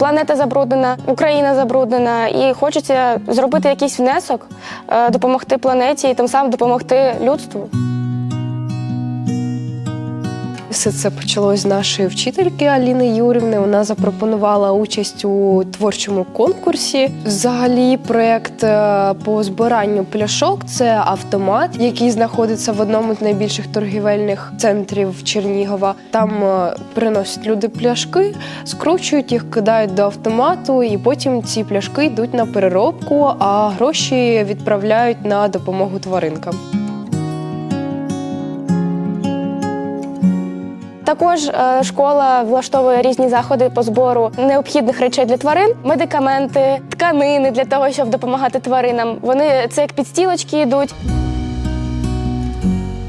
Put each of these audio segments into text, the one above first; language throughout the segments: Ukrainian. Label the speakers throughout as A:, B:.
A: планета забруднена, Україна забруднена, і хочеться зробити якийсь внесок, е, допомогти планеті і тим самим допомогти людству.
B: Все це почалось з нашої вчительки Аліни Юрівни. Вона запропонувала участь у творчому конкурсі. Взагалі, проєкт е, по збиранню пляшок це автомат, який знаходиться в одному з найбільших торгівельних центрів Чернігова. Там е, приносять люди пляшки, скручують їх, кидають до автомату, і потім ці пляшки йдуть на переробку, а гроші відправляють на допомогу тваринкам.
A: Також е, школа влаштовує різні заходи по збору необхідних речей для тварин, медикаменти, тканини для того, щоб допомагати тваринам. Вони це як підстілочки йдуть.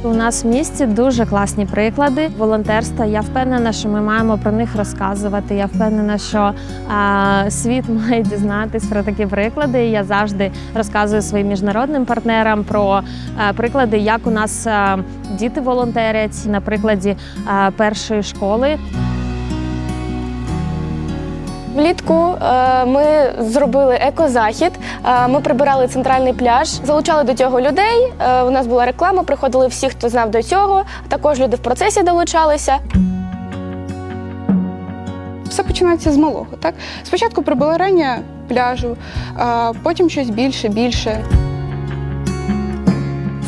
C: У нас в місті дуже класні приклади волонтерства. Я впевнена, що ми маємо про них розказувати. Я впевнена, що а, світ має дізнатись про такі приклади. Я завжди розказую своїм міжнародним партнерам про а, приклади, як у нас а, діти волонтерять на прикладі а, першої школи.
A: Влітку е, ми зробили екозахід. Е, Ми прибирали центральний пляж, залучали до цього людей. Е, У нас була реклама, приходили всі, хто знав до цього. Також люди в процесі долучалися.
D: Все починається з малого. Так? Спочатку прибирання пляжу, потім щось більше, більше.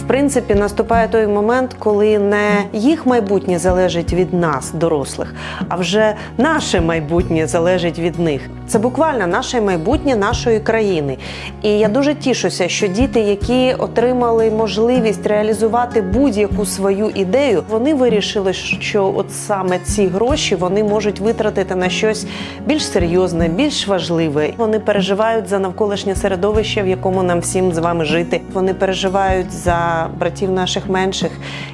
E: В принципі, наступає той момент, коли не їх майбутнє залежить від нас, дорослих, а вже наше майбутнє залежить від них. Це буквально наше майбутнє нашої країни. І я дуже тішуся, що діти, які отримали можливість реалізувати будь-яку свою ідею, вони вирішили, що от саме ці гроші вони можуть витратити на щось більш серйозне, більш важливе. Вони переживають за навколишнє середовище, в якому нам всім з вами жити. Вони переживають за братів наших менших,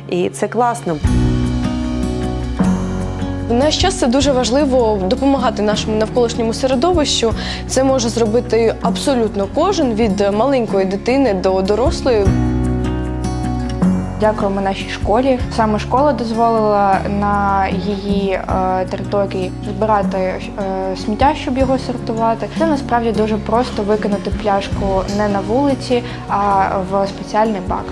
E: і це класно.
B: Наш час це дуже важливо допомагати нашому навколишньому середовищу. Це може зробити абсолютно кожен від маленької дитини до дорослої.
F: Дякуємо нашій школі. Саме школа дозволила на її е, території збирати е, сміття, щоб його сортувати. Це насправді дуже просто викинути пляшку не на вулиці, а в спеціальний бак.